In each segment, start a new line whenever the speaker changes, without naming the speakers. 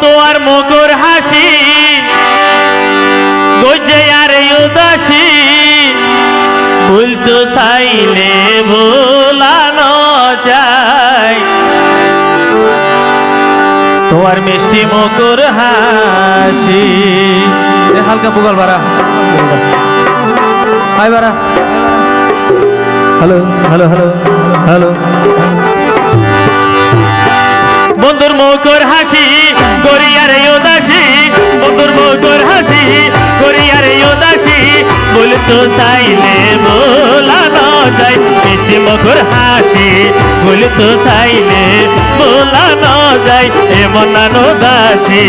তোমার মুখর হাসি। গজে আর উদাসী। ভুলতো চাইলে ভোলানো যায়। তোমার মিষ্টি মুখর হাসি।
হালকা বুগাল বাড়া। হাই বাড়া। Hello hello hello hello.
বন্ধুর মুখর হাসি। বলতো চাইলে বোলানো যায় মিষ্টি মুখর হাসি বলতো চাইলে বোলানো যায় এমন দাসী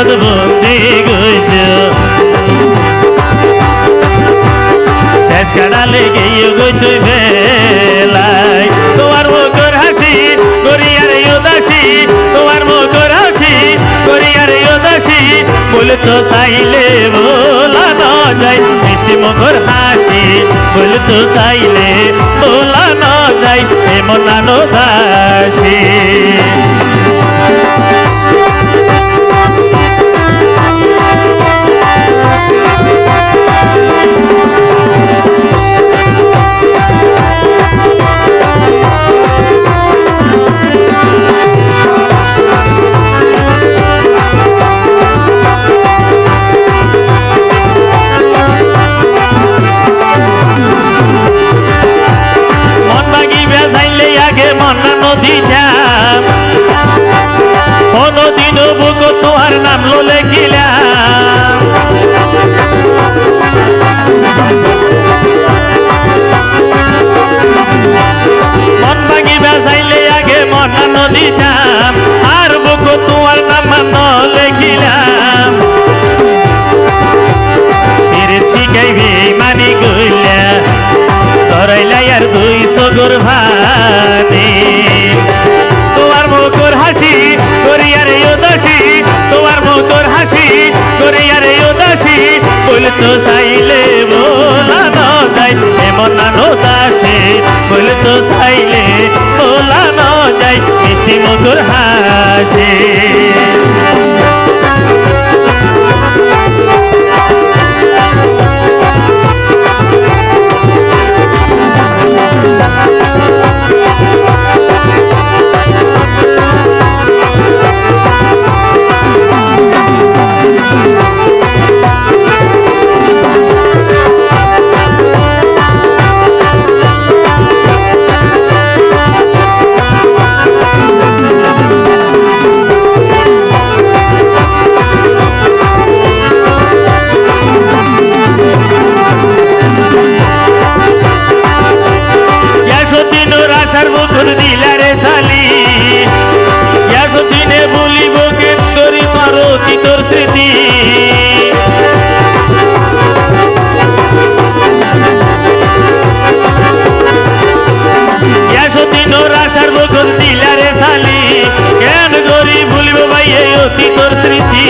জালত বন্দি গইছ। শেষ কাটালে গই বেলাই তোমার মুখর হাসি গরিয়ার উদাসী। তোমার মুখর হাসি গরিয়ার উদাসী। বলে তো চাইলে বলা ন যায় মিষ্টি মুখর হাসি। বলে তো চাইলে বলা ন যায় এমন নানো দাসী নাম লো বলতো চাইলে বন্ধুর দিলারে সালি ইয়াসুদ্দিনে বলিব কেন্দরি মারতি তোর স্মৃতি। কেন গরি ভুলিব ভাই এই অতি স্মৃতি।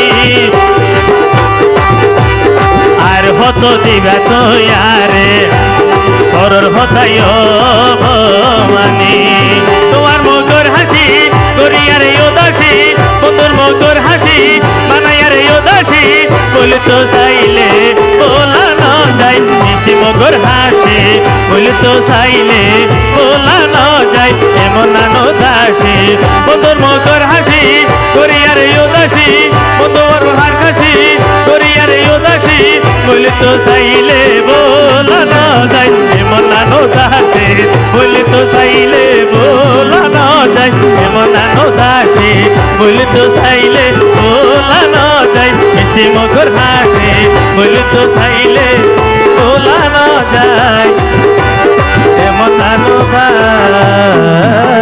আর হত দিবা তো আরে করর হতাই মানি। তোমার মুখর হাসি করিয়ার উদাসী, বন্ধুর মুখর হাসি বানাইয়ার উদাসী। বলে তো চাইলে বলানো যায়, মিষ্টি মুখর হাসি। বলে তো চাইলে বলানো যায়, এমন নানো দাসী বন্ধুর মুখর হাসি করিয়ার উদাসী তো চাইলে বোলানো যায় মনানো দাসে। বলি তো চাইলে বোলানো যায় মনানো দাসে। বলি তো চাইলে বোলানো যায় মিটি মগর হাসে। বলি তো চাইলে বোলানো যায় মনানো দাস।